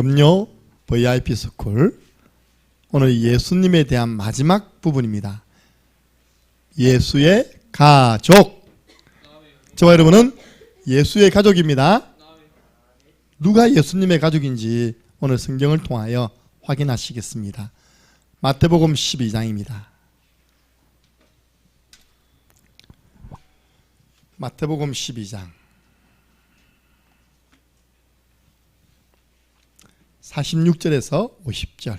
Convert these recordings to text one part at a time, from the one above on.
금요 VIP 스쿨 오늘 예수님에 대한 마지막 부분입니다. 예수의 가족. 저와 여러분은 예수의 가족입니다. 누가 예수님의 가족인지 오늘 성경을 통하여 확인하시겠습니다. 마태복음 12장입니다. 마태복음 12장 46절에서 50절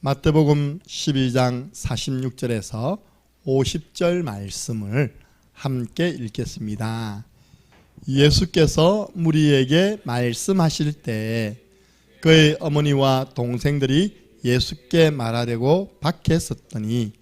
마태복음 12장 46절에서 50절 말씀을 함께 읽겠습니다. 예수께서 무리에게 말씀하실 때 그의 어머니와 동생들이 예수께 말하려고 밖에 섰더니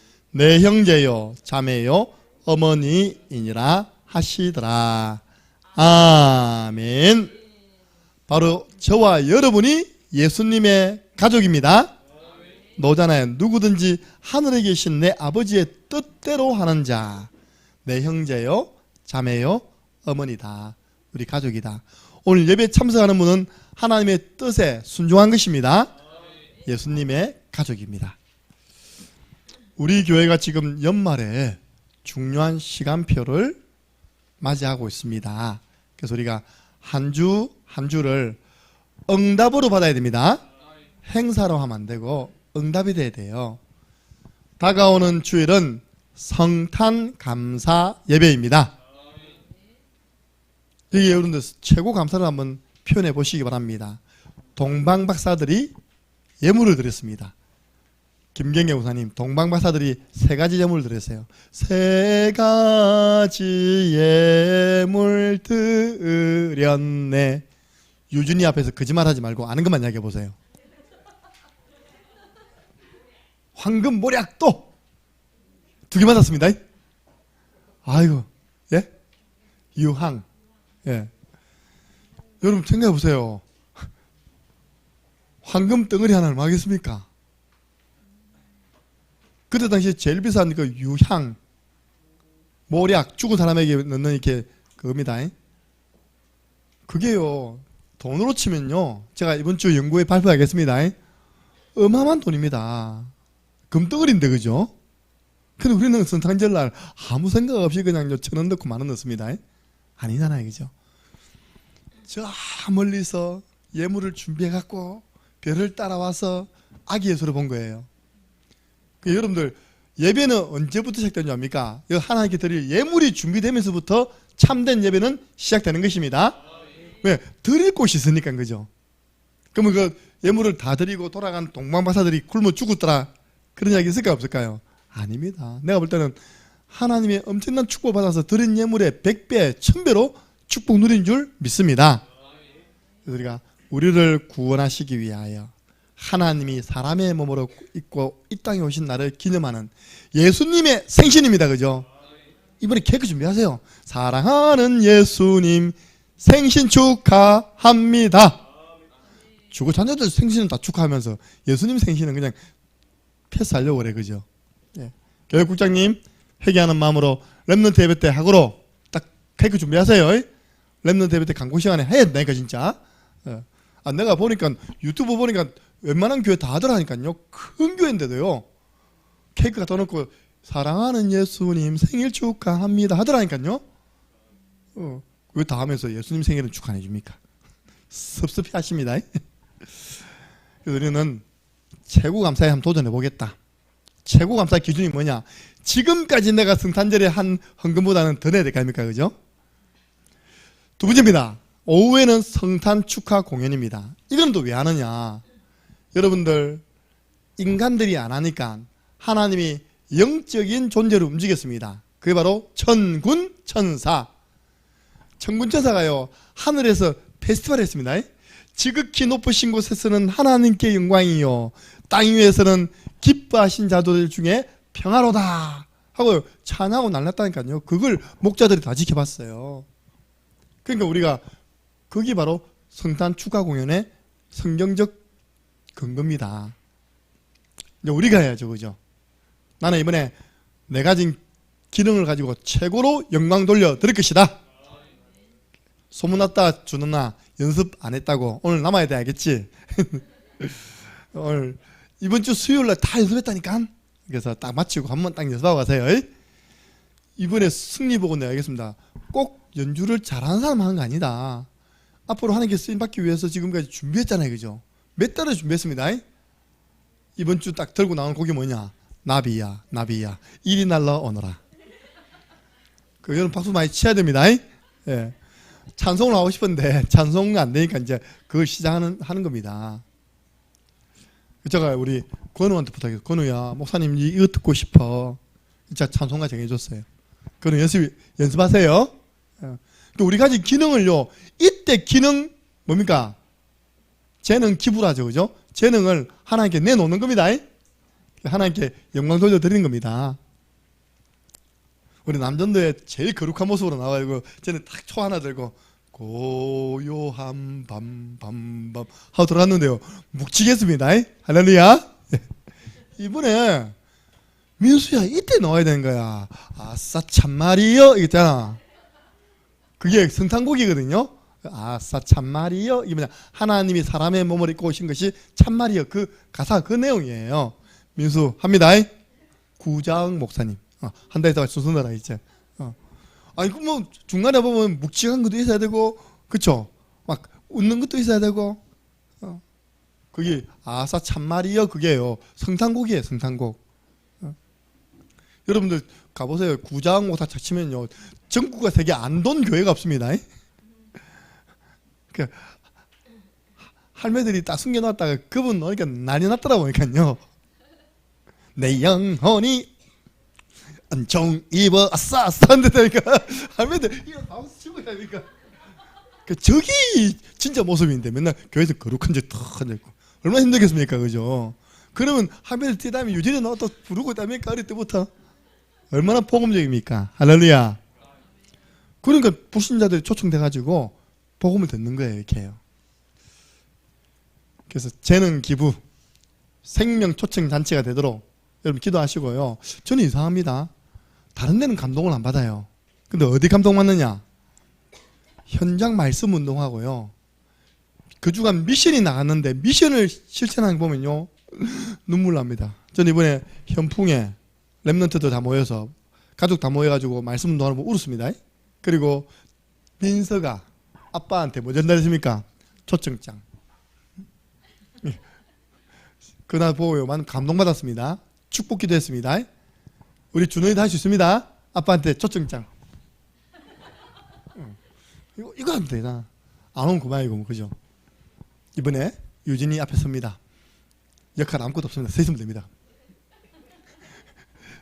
내 형제요 자매요 어머니이니라 하시더라. 아멘. 바로 저와 여러분이 예수님의 가족입니다. 너잖아요. 누구든지 하늘에 계신 내 아버지의 뜻대로 하는 자. 내 형제요 자매요 어머니다. 우리 가족이다. 오늘 예배 참석하는 분은 하나님의 뜻에 순종한 것입니다. 예수님의 가족입니다 우리 교회가 지금 연말에 중요한 시간표를 맞이하고 있습니다. 그래서 우리가 한 주, 한 주를 응답으로 받아야 됩니다. 행사로 하면 안 되고 응답이 돼야 돼요. 다가오는 주일은 성탄 감사 예배입니다. 여기 여러분들 최고 감사를 한번 표현해 보시기 바랍니다. 동방 박사들이 예물을 드렸습니다. 김경애 우사님 동방박사들이 세 가지 예물을 드렸어요. 세 가지 예물 드렸네. 유준이 앞에서 거짓말하지 말고 아는 것만 이야기해 보세요. 황금 모략도 두 개 맞았습니다. 아이고 예 유항 예 여러분 생각해 보세요. 황금 덩어리 하나를 뭐 하겠습니까? 그때 당시에 제일 비싼 그 유향, 모략, 죽은 사람에게 넣는 이렇게 그 겁니다. 그게요, 돈으로 치면요, 제가 이번 주 연구에 발표하겠습니다. 어마어마한 돈입니다. 금덩어리인데, 그죠? 근데 우리는 성탄절날 아무 생각 없이 그냥 천원 넣고 만 원 넣습니다. 아니잖아요, 그죠? 저 멀리서 예물을 준비해갖고 별을 따라와서 아기 예수를 본 거예요. 그 여러분들 예배는 언제부터 시작되는 압니까? 하나님께 드릴 예물이 준비되면서부터 참된 예배는 시작되는 것입니다. 왜? 드릴 곳이 있으니까 그죠? 그러면 그 예물을 다 드리고 돌아간 동방박사들이 굶어 죽었더라 그런 이야기 있을까 없을까요? 아닙니다. 내가 볼 때는 하나님의 엄청난 축복 받아서 드린 예물의 100배, 1000배로 축복 누린 줄 믿습니다. 우리가 우리를 구원하시기 위하여 하나님이 사람의 몸으로 있고 이 땅에 오신 날을 기념하는 예수님의 생신입니다. 그죠? 이번에 케이크 준비하세요. 사랑하는 예수님 생신 축하합니다. 주고 자녀들 생신은 다 축하하면서 예수님 생신은 그냥 패스하려고 그래. 그죠? 예. 교육국장님 회개하는 마음으로 랩런트 예배 때 학으로 딱 케이크 준비하세요. 랩런트 예배 때 강고 시간에 해야 된다니까 진짜. 예. 아, 내가 보니까 유튜브 보니까 웬만한 교회 다 하더라니까요. 큰 교회인데도요. 케이크 갖다 놓고 사랑하는 예수님 생일 축하합니다 하더라니까요. 어, 왜 다 하면서 예수님 생일은 축하 안 해줍니까? 섭섭해 하십니다. 우리는 최고 감사에 한번 도전해 보겠다. 최고 감사 기준이 뭐냐? 지금까지 내가 성탄절에 한 헌금보다는 더 내야 될 거 아닙니까? 그죠? 두 번째입니다. 오후에는 성탄 축하 공연입니다. 이건 또 왜 하느냐? 여러분들 인간들이 안 하니까 하나님이 영적인 존재로 움직였습니다. 그게 바로 천군 천사. 천군 천사가요 하늘에서 페스티벌을 했습니다. 지극히 높으신 곳에서는 하나님께 영광이요 땅 위에서는 기뻐하신 자들 중에 평화로다 하고 찬하고 날랐다니까요. 그걸 목자들이 다 지켜봤어요. 그러니까 우리가 그게 바로 성탄 축하 공연의 성경적 근거입니다. 이제 우리가 해야죠, 그죠? 나는 이번에 내 가진 기능을 가지고 최고로 영광 돌려 드릴 것이다. 소문났다 주는나 연습 안 했다고 오늘 남아야 돼 알겠지? 오늘 이번 주 수요일 날 다 연습했다니까. 그래서 딱 마치고 한 번 딱 연습하고 가세요. 이? 이번에 승리 보고 내야겠습니다. 꼭 연주를 잘하는 사람 하는 거 아니다. 앞으로 하나님께 쓰임 받기 위해서 지금까지 준비했잖아요, 그죠? 몇 달을 준비했습니다. 이? 이번 주 딱 들고 나오는 곡이 뭐냐? 나비야, 나비야, 이리 날라 오너라. 그 여러분 박수 많이 치야 됩니다. 이? 예. 찬송을 하고 싶은데 찬송이 안 되니까 이제 그걸 시작하는 하는 겁니다. 제가 우리 권우한테 부탁해서 권우야 목사님 이거 듣고 싶어. 진짜 찬송가 정해줬어요. 그는 연습 연습하세요. 어. 또 우리 가진 기능을요. 이때 기능 뭡니까? 재능 기부라죠, 그죠? 재능을 하나님께 내놓는 겁니다. 하나님께 영광 돌려 드리는 겁니다. 우리 남전도에 제일 거룩한 모습으로 나와가지고 쟤는 딱 초 하나 들고 고요한 밤밤밤. 하고 들어갔는데요. 묵직했습니다. 할렐루야. 이번에 민수야 이때 나와야 되는 거야. 아싸 참말이여. 이거잖아. 그게 성탄곡이거든요 아싸 참말이여 이게 뭐냐 하나님이 사람의 몸을 입고 오신 것이 참말이여 그 가사 그 내용이에요 민수 합니다 구장 목사님 어, 한 달에 순서대로 이제. 어. 아니 그뭐 중간에 보면 묵직한 것도 있어야 되고, 그쵸? 막 웃는 것도 있어야 되고. 어. 그게 아사 참말이요 그게요. 성탄곡이에요 성탄곡. 어. 여러분들 가보세요. 구장 목사 찾치면요 전국과 세계 안돈 교회가 없습니다. 그 할매들이 딱 숨겨놨다가 그분 넣으니까 난리 났더라 보니까요. 내 영혼이 안정 입어 아싸 아싸 한다니까 할매들 이거 박수 치고 하니까. 그 저기 진짜 모습인데 맨날 교회에서 거룩한 짓탁 앉아있고 얼마나 힘들겠습니까 그죠? 그러면 할매들 뛰다음에 유진이 나와 또 부르고 있다니까 어릴 때부터 얼마나 복음적입니까? 할렐루야. 그러니까 불신자들이 초청돼가지고 복음을 듣는 거예요 이렇게 해요 그래서 재능 기부 생명 초청 잔치가 되도록 여러분 기도하시고요 저는 이상합니다 다른 데는 감동을 안 받아요. 근데 어디 감동 받느냐? 현장 말씀 운동하고요. 그 주간 미션이 나갔는데 미션을 실천하는 거 보면요. 눈물 납니다. 전 이번에 현풍에 랩런트들 다 모여서 가족 다 모여가지고 말씀 운동하는 거 울었습니다. 그리고 민서가 아빠한테 뭐 전달했습니까? 초청장. 그날 보고요. 많은 감동받았습니다. 축복 기도했습니다. 우리 준호이도 할 수 있습니다. 아빠한테 초청장. 이거, 이거 하면 되나? 안 오면 그만이고, 그죠? 이번에 유진이 앞에 섭니다. 역할 아무것도 없습니다. 서 있으면 됩니다.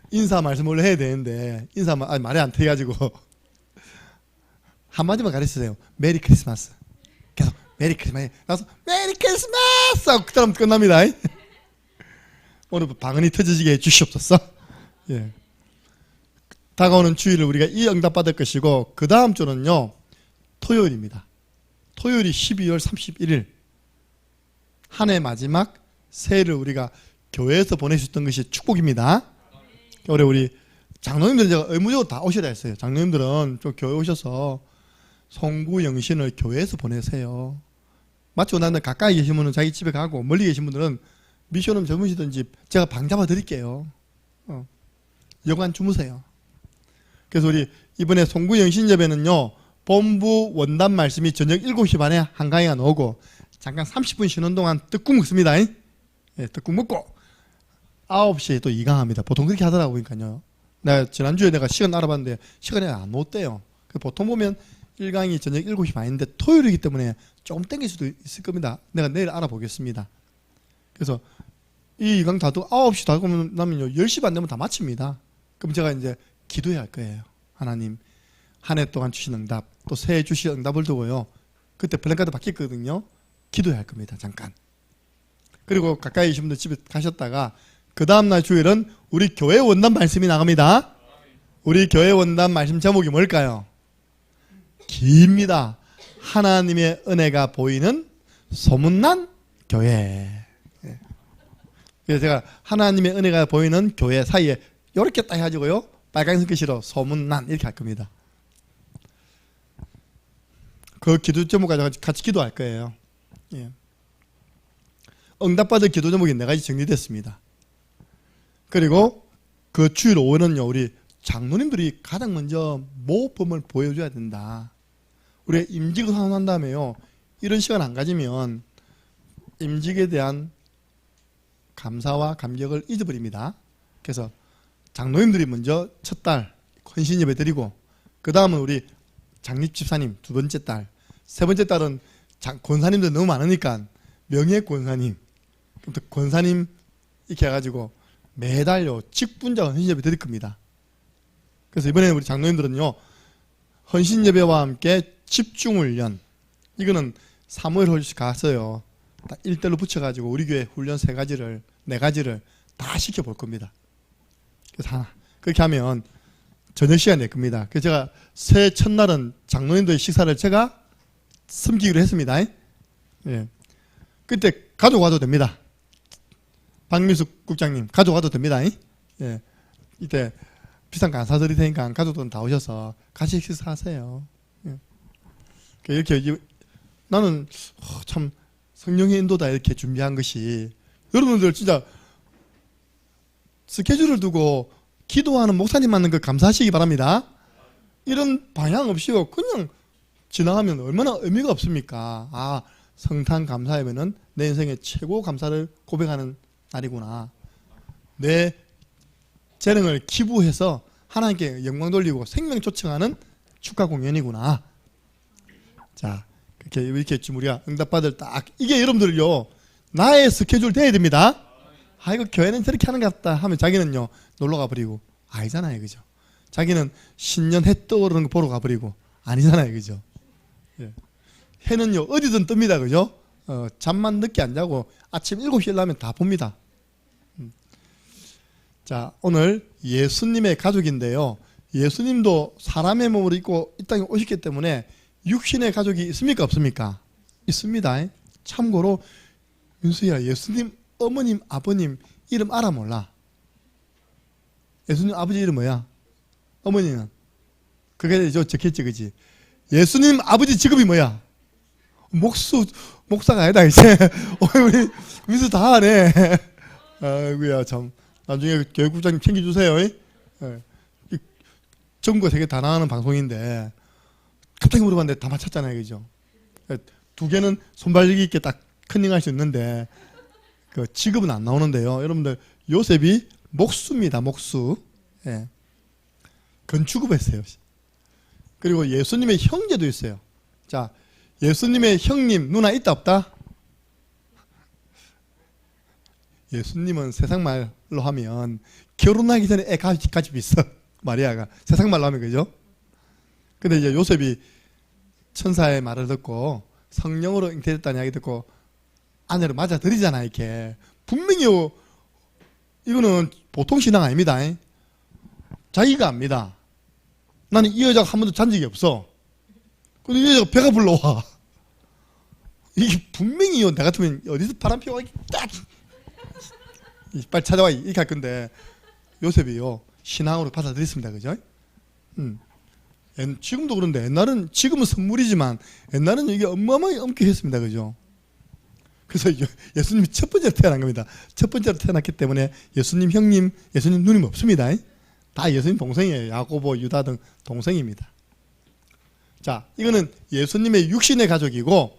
인사 말씀을 해야 되는데, 인사 말, 아니, 말이 안 돼가지고. 한마디만 가르치세요. 메리 크리스마스. 계속, 메리 크리스마스. 나서, 메리 크리스마스! 하고 그 사람 끝납니다. 오늘 방언이 터지게 해주시옵소서. 예. 다가오는 주일을 우리가 이 응답 받을 것이고 그 다음 주는요 토요일입니다. 토요일이 12월 31일 한 해 마지막 새해를 우리가 교회에서 보낼 수 있던 것이 축복입니다. 올해 우리 장로님들 제가 의무적으로 다 오셔야 했어요. 장로님들은 좀 교회 오셔서 송구 영신을 교회에서 보내세요. 마치고 나는 가까이 계신 분은 자기 집에 가고 멀리 계신 분들은 미션을 젊으시든지 제가 방 잡아 드릴게요. 어. 여관 주무세요. 그래서 우리 이번에 송구 영신 예배는요. 본부 원단 말씀이 저녁 7시 반에 한강에가 나오고 잠깐 30분 쉬는 동안 떡국 먹습니다. 예, 떡국 먹고 9시에 또 이강합니다. 보통 그렇게 하더라고 그러니까요. 내가 지난주에 내가 시간 알아봤는데 시간이 안 못돼요. 보통 보면 1강이 저녁 7시 반인데 토요일이기 때문에 조금 땡길 수도 있을 겁니다. 내가 내일 알아보겠습니다. 그래서 이 2강 다도 9시 다 나면요. 10시 반 되면 다 마칩니다. 그럼 제가 이제 기도해야 할 거예요. 하나님 한 해 동안 주신 응답 또 새해 주신 응답을 두고요. 그때 플랜카드 바뀌었거든요. 기도해야 할 겁니다. 잠깐. 그리고 가까이 계신 분들 집에 가셨다가 그 다음날 주일은 우리 교회 원단 말씀이 나갑니다. 우리 교회 원단 말씀 제목이 뭘까요? 깁니다. 하나님의 은혜가 보이는 소문난 교회. 예. 그래서 제가 하나님의 은혜가 보이는 교회 사이에 이렇게 딱 해가지고요. 빨간색 글씨로 소문난 이렇게 할 겁니다. 그 기도 제목 가지고 같이 기도할 거예요. 예. 응답받을 기도 제목이 네 가지 정리됐습니다. 그리고 그 주일 오후는요, 우리 장로님들이 가장 먼저 모범을 보여줘야 된다. 우리 임직을 선언한 다음에요, 이런 시간 안 가지면 임직에 대한 감사와 감격을 잊어버립니다. 그래서 장로님들이 먼저 첫 달 헌신 예배 드리고, 그 다음은 우리 장립 집사님 두 번째 딸, 세 번째 딸은 장, 권사님들 너무 많으니까 명예 권사님, 또 권사님 이렇게 해가지고 매달요 직분자 헌신 예배 드릴 겁니다. 그래서 이번에는 우리 장로님들은요 헌신 예배와 함께 집중 훈련 이거는 사무엘 홀씨 갔어요. 딱 일대로 붙여가지고 우리 교회 훈련 세 가지를 네 가지를 다 시켜볼 겁니다. 그래서 하나 그렇게 하면 저녁 시간 낼 겁니다. 그래서 제가 새해 첫날은 장로님들의 식사를 제가 섬기기로 했습니다. 예. 그때 가져가도 됩니다. 박미숙 국장님 가져가도 됩니다. 예. 이때 비싼 사드릴 테니까 가족들은 다 오셔서 같이 식사하세요. 예. 그 이렇게 이- 나는 어, 참 성령의 인도다 이렇게 준비한 것이 여러분들 진짜 스케줄을 두고 기도하는 목사님 만난 거 감사하시기 바랍니다. 이런 방향 없이요 그냥 지나가면 얼마나 의미가 없습니까? 아 성탄 감사하면은 내 인생의 최고 감사를 고백하는 날이구나. 내 재능을 기부해서 하나님께 영광 돌리고 생명 초청하는 축하 공연이구나. 자, 그렇게 이렇게 좀 우리가 응답받을 딱 이게 여러분들요 나의 스케줄 돼야 됩니다. 아 이거 교회는 저렇게 하는 것 같다 하면 자기는요 놀러 가버리고 아니잖아요, 그죠? 자기는 신년 해 떠오르는 거 보러 가버리고 아니잖아요, 그죠? 예. 해는요 어디든 뜹니다, 그죠? 어, 잠만 늦게 안 자고 아침 7시에 일어나면 다 봅니다. 음. 자, 오늘 예수님의 가족인데요. 예수님도 사람의 몸을 입고 이 땅에 오셨기 때문에 육신의 가족이 있습니까? 없습니까? 있습니다. 참고로 윤수야, 예수님 어머님, 아버님 이름 알아 몰라? 예수님 아버지 이름 뭐야? 어머니는? 그게 저 적혔지, 그지? 예수님 아버지 직업이 뭐야? 목수, 목사가 아니다, 이제. 어, 우리, 민수 다 하네. 아이고야, 참. 나중에 교육국장님 챙겨주세요. 전국에 되게 다 나가는 방송인데, 갑자기 물어봤는데 다 맞췄잖아요, 그죠? 예, 두 개는 손발리기 있게 딱 컨닝할 수 있는데, 그 직업은 안 나오는데요. 여러분들, 요셉이 목수입니다, 목수. 예. 건축업 했어요. 그리고 예수님의 형제도 있어요. 자, 예수님의 형님, 누나 있다 없다? 예수님은 세상 말로 하면 결혼하기 전에 애 같이, 같이 있어. 마리아가. 세상 말로 하면 그죠? 근데 이제 요셉이 천사의 말을 듣고 성령으로 잉태됐다는 이야기 듣고 아내를 맞아들이잖아, 이렇게. 분명히요, 이거는 보통 신앙 아닙니다. 자기가 압니다. 나는 이 여자가 한 번도 잔 적이 없어. 근데 이 여자가 배가 불러와. 이게 분명히요, 나 같으면 어디서 바람 피워가 딱! 이, 빨리 찾아와. 이렇게 할 건데, 요셉이요, 신앙으로 받아들였습니다. 그죠? 음. 옛- 지금도 그런데, 옛날은, 지금은 선물이지만, 옛날은 이게 어마어마하게 엄격했습니다. 그죠? 그래서 예- 예수님이 첫 번째로 태어난 겁니다. 첫 번째로 태어났기 때문에 예수님 형님, 예수님 누님 없습니다. 다 예수님 동생이에요. 야고보, 유다 등 동생입니다. 자, 이거는 예수님의 육신의 가족이고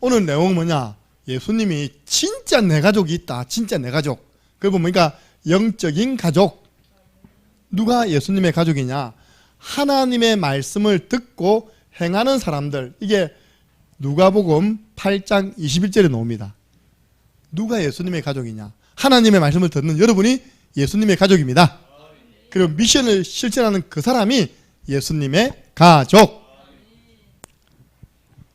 오늘 내용은 뭐냐? 예수님이 진짜 내 가족이 있다. 진짜 내 가족. 그걸 보니까 영적인 가족. 누가 예수님의 가족이냐? 하나님의 말씀을 듣고 행하는 사람들. 이게 누가복음 8장 21절에 나옵니다. 누가 예수님의 가족이냐? 하나님의 말씀을 듣는 여러분이 예수님의 가족입니다. 그리고 미션을 실천하는 그 사람이 예수님의 가족.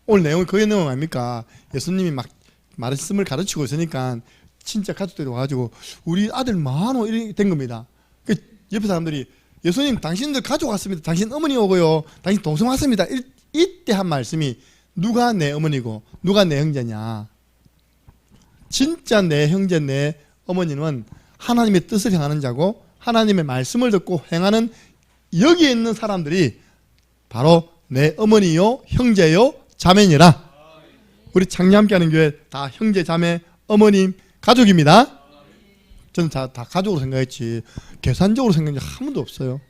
오늘 내용이 거기 내용 아닙니까? 예수님이 막 말씀을 가르치고 있으니까 진짜 가족들이 와가지고 우리 아들 많어 이렇게 된 겁니다. 그 옆에 사람들이 예수님 당신들 가족 왔습니다. 당신 어머니 오고요. 당신 동생 왔습니다. 이, 이때 한 말씀이 누가 내 어머니고 누가 내 형제냐. 진짜 내 형제 내 어머니는 하나님의 뜻을 행하는 자고 하나님의 말씀을 듣고 행하는 여기에 있는 사람들이 바로 내 어머니요 형제요 자매니라. 우리 창녀 함께하는 교회 다 형제 자매 어머님 가족입니다. 저는 다, 다 가족으로 생각했지 계산적으로 생각한 적 한 번도 없어요.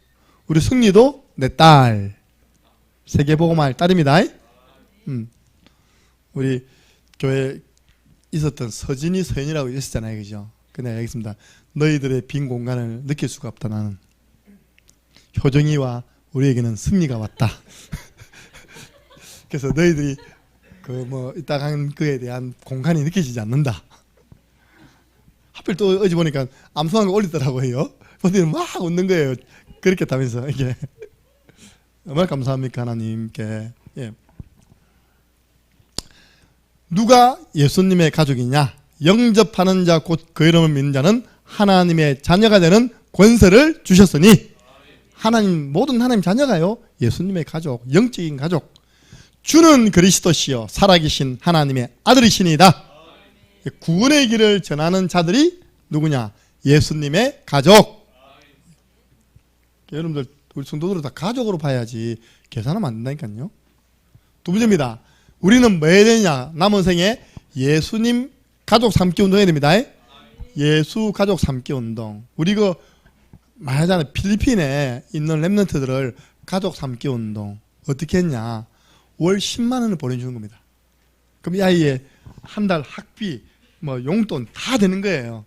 우리 승리도 내 딸. 세계보고말 딸입니다. 음. 우리 교회 있었던 서진이 서연이라고 있었잖아요. 그죠? 근데 알겠습니다. 너희들의 빈 공간을 느낄 수가 없다 나는. 효정이와 우리에게는 승리가 왔다. 그래서 너희들이 그 뭐 이따 간 그에 대한 공간이 느껴지지 않는다. 하필 또 어제 보니까 암송한 거 올리더라고요. 본인은 막 웃는 거예요. 그렇게 하면서 이게 얼마나 감사합니까 하나님께. 예. 누가 예수님의 가족이냐? 영접하는 자 곧 그 이름을 믿는 자는 하나님의 자녀가 되는 권세를 주셨으니 하나님 모든 하나님 자녀가요 예수님의 가족 영적인 가족 주는 그리스도시요 살아계신 하나님의 아들이시니이다 구원의 길을 전하는 자들이 누구냐? 예수님의 가족. 여러분들 우리 성도들을 다 가족으로 봐야지 계산하면 안 된다니까요. 두 번째입니다. 우리는 뭐 해야 되냐? 남은 생에 예수님 가족 삼기 운동 해야 됩니다. 예수 가족 삼기 운동. 우리 그 말하자면 필리핀에 있는 랩런트들을 가족 삼기 운동. 어떻게 했냐? 월 10만 원을 보내주는 겁니다. 그럼 이 아이의 한 달 학비 뭐 용돈 다 되는 거예요.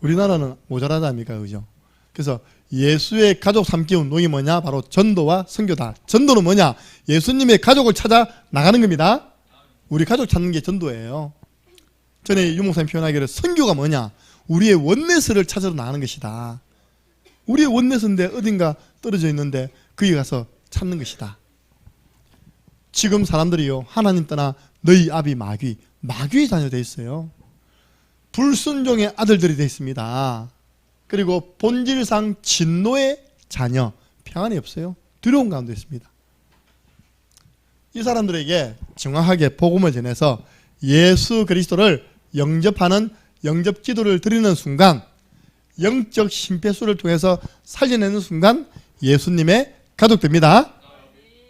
우리나라는 모자라다 아닙니까 그죠? 그래서 예수의 가족 삼기 운동이 뭐냐? 바로 전도와 선교다. 전도는 뭐냐? 예수님의 가족을 찾아 나가는 겁니다. 우리 가족 찾는 게 전도예요. 전에 유목사님 표현하기를 선교가 뭐냐? 우리의 원내스를 찾으러 나가는 것이다. 우리의 원내스인데 어딘가 떨어져 있는데 거기 가서 찾는 것이다. 지금 사람들이요 하나님 떠나 너희 아비 마귀 마귀의 자녀 돼 있어요 불순종의 아들들이 돼 있습니다 그리고 본질상 진노의 자녀 평안이 없어요 두려운 가운데 있습니다 이 사람들에게 정확하게 복음을 전해서 예수 그리스도를 영접하는 영접 기도를 드리는 순간 영적 심폐수를 통해서 살려내는 순간 예수님의 가족 됩니다.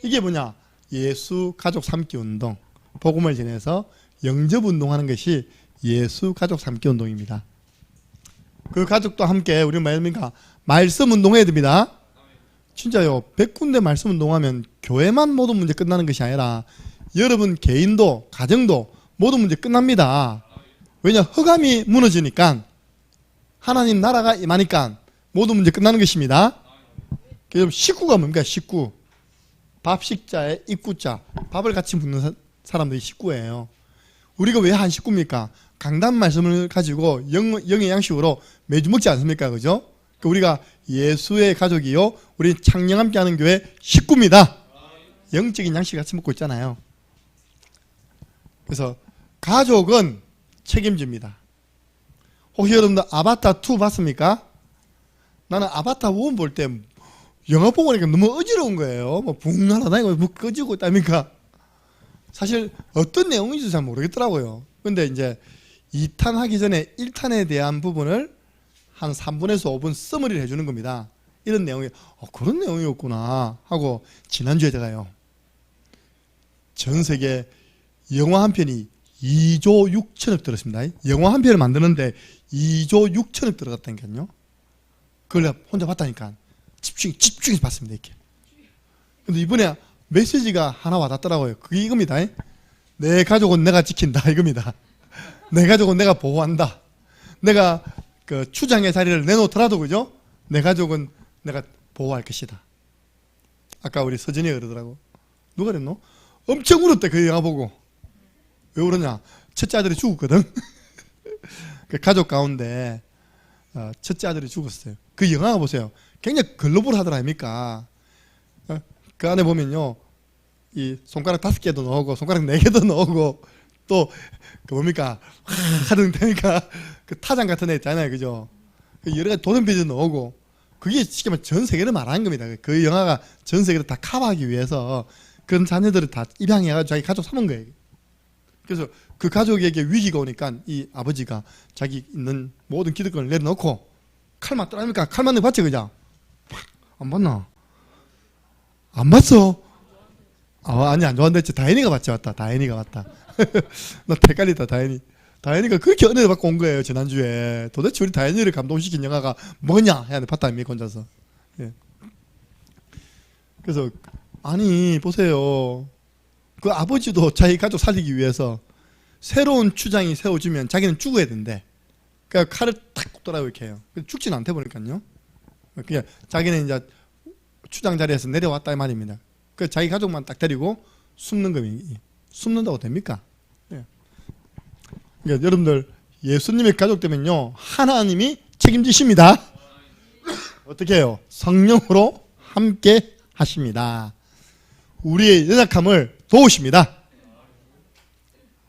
이게 뭐냐? 예수 가족 삼기 운동. 복음을 전해서 영접 운동하는 것이 예수 가족 삼기 운동입니다. 그 가족도 함께 우리 말입니까? 말씀 운동해야 됩니다. 진짜요. 100군데 말씀 운동하면 교회만 모든 문제 끝나는 것이 아니라 여러분 개인도 가정도 모든 문제 끝납니다. 왜냐 허감이 무너지니까 하나님 나라가 임하니까 모든 문제 끝나는 것입니다. 그럼 식구가 뭡니까? 식구. 밥식자의 입구자. 밥을 같이 묻는 사람들이 식구예요. 우리가 왜 한 식구입니까? 강단 말씀을 가지고 영, 영의 양식으로 매주 먹지 않습니까? 그죠? 그러니까 우리가 예수의 가족이요. 우리 창녕 함께 하는 교회 식구입니다. 영적인 양식 같이 먹고 있잖아요. 그래서 가족은 책임집니다. 혹시 여러분들 아바타 2 봤습니까? 나는 아바타 1 볼 때 영화 보고 니까 너무 어지러운 거예요. 뭐 붕나라다니고 뭐 꺼지고 있다니까. 사실 어떤 내용인지 잘 모르겠더라고요. 근데 이제 2탄 하기 전에 1탄에 대한 부분을 한 3분에서 5분 써머리를 해주는 겁니다. 이런 내용이 어, 그런 내용이었구나 하고 지난주에 제가요. 전 세계 영화 한 편이 2조 6천억 들었습니다. 영화 한 편을 만드는데 2조 6천억 들어갔다니까요. 그걸 혼자 봤다니까. 집중, 집중해서 봤습니다. 이렇게. 근데 이번에 메시지가 하나 와닿더라고요. 그게 이겁니다. 내 가족은 내가 지킨다. 이겁니다. 내 가족은 내가 보호한다. 내가 그 추장의 자리를 내놓더라도 그죠? 내 가족은 내가 보호할 것이다. 아까 우리 서진이가 그러더라고. 누가 그랬노? 엄청 울었대 그 영화 보고. 왜 그러냐? 첫째 아들이 죽었거든. 그 가족 가운데 어, 첫째 아들이 죽었어요. 그 영화가 보세요. 굉장히 글로벌하더라 아닙니까? 어, 그 안에 보면요. 이 손가락 다섯 개도 넣고 손가락 네 개도 넣고 또 그 뭡니까 하등 되니까 그 타장 같은 애 있잖아요, 그죠? 그 여러 가지 도전비도 넣고 그게 쉽게 말해 전 세계를 말하는 겁니다. 그 영화가 전 세계를 다 커버하기 위해서 그런 자녀들을 다 입양해가지고 자기 가족 삼은 거예요. 그래서 그 가족에게 위기가 오니까 이 아버지가 자기 있는 모든 기득권을 내려놓고 칼 맞더라니까 칼 맞는 거 봤지 그죠? 안 봤나? 안 봤어? 아 아니 안 좋아한댔지 다현이가 봤지 맞다 다현이가 봤다 나 헷갈리다 다현이 다현이가 그렇게 은혜를 받고 온 거예요 지난주에 도대체 우리 다현이를 감동시킨 영화가 뭐냐 해야 봤다 아닙니까 혼자서 예. 그래서 아니 보세요 그 아버지도 자기 가족 살리기 위해서 새로운 추장이 세워지면 자기는 죽어야 된대. 그러니까 칼을 탁 돌아요 이렇게 해요. 죽지는 않대 보니까요. 그냥 자기는 이제 추장 자리에서 내려왔다 이 말입니다. 그 자기 가족만 딱 데리고 숨는 거니 숨는다고 됩니까? 예. 그러니까 여러분들 예수님의 가족 되면요 하나님이 책임지십니다. 어떻게 해요? 성령으로 함께 하십니다. 우리의 연약함을 도우십니다.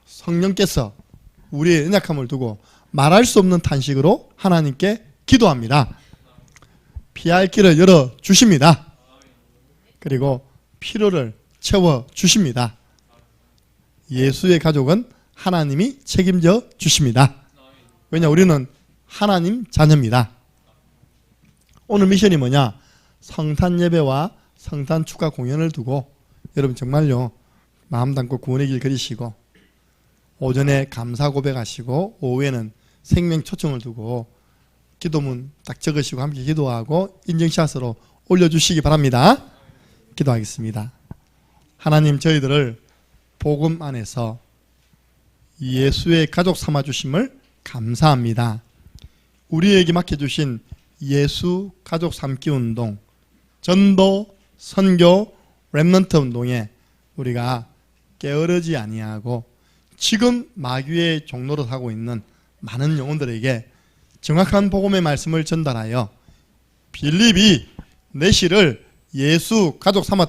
성령께서 우리의 연약함을 두고 말할 수 없는 탄식으로 하나님께 기도합니다. 피할 길을 열어 주십니다. 그리고 필요를 채워 주십니다. 예수의 가족은 하나님이 책임져 주십니다. 왜냐 우리는 하나님 자녀입니다. 오늘 미션이 뭐냐? 성탄 예배와 성탄 축하 공연을 두고 여러분 정말요 마음 담고 구원의 길 그리시고 오전에 감사 고백하시고 오후에는 생명 초청을 두고 기도문 딱 적으시고 함께 기도하고 인증샷으로 올려주시기 바랍니다. 기도하겠습니다. 하나님 저희들을 복음 안에서 예수의 가족 삼아 주심을 감사합니다. 우리에게 맡겨 주신 예수 가족 삼기 운동, 전도, 선교, 랩런트 운동에 우리가 게으르지 아니하고 지금 마귀의 종로를 하고 있는 많은 영혼들에게 정확한 복음의 말씀을 전달하여 빌립이 내시를 예수 가족 삼아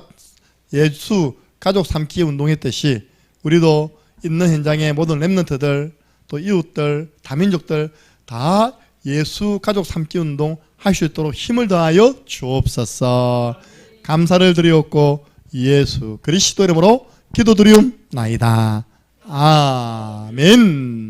예수 가족 삼기 운동했듯이 우리도 있는 현장의 모든 랩런트들 또 이웃들 다민족들 다 예수 가족 삼기 운동 할 수 있도록 힘을 더하여 주옵소서. 감사를 드리옵고 예수 그리스도 이름으로 기도드리옵나이다. 아멘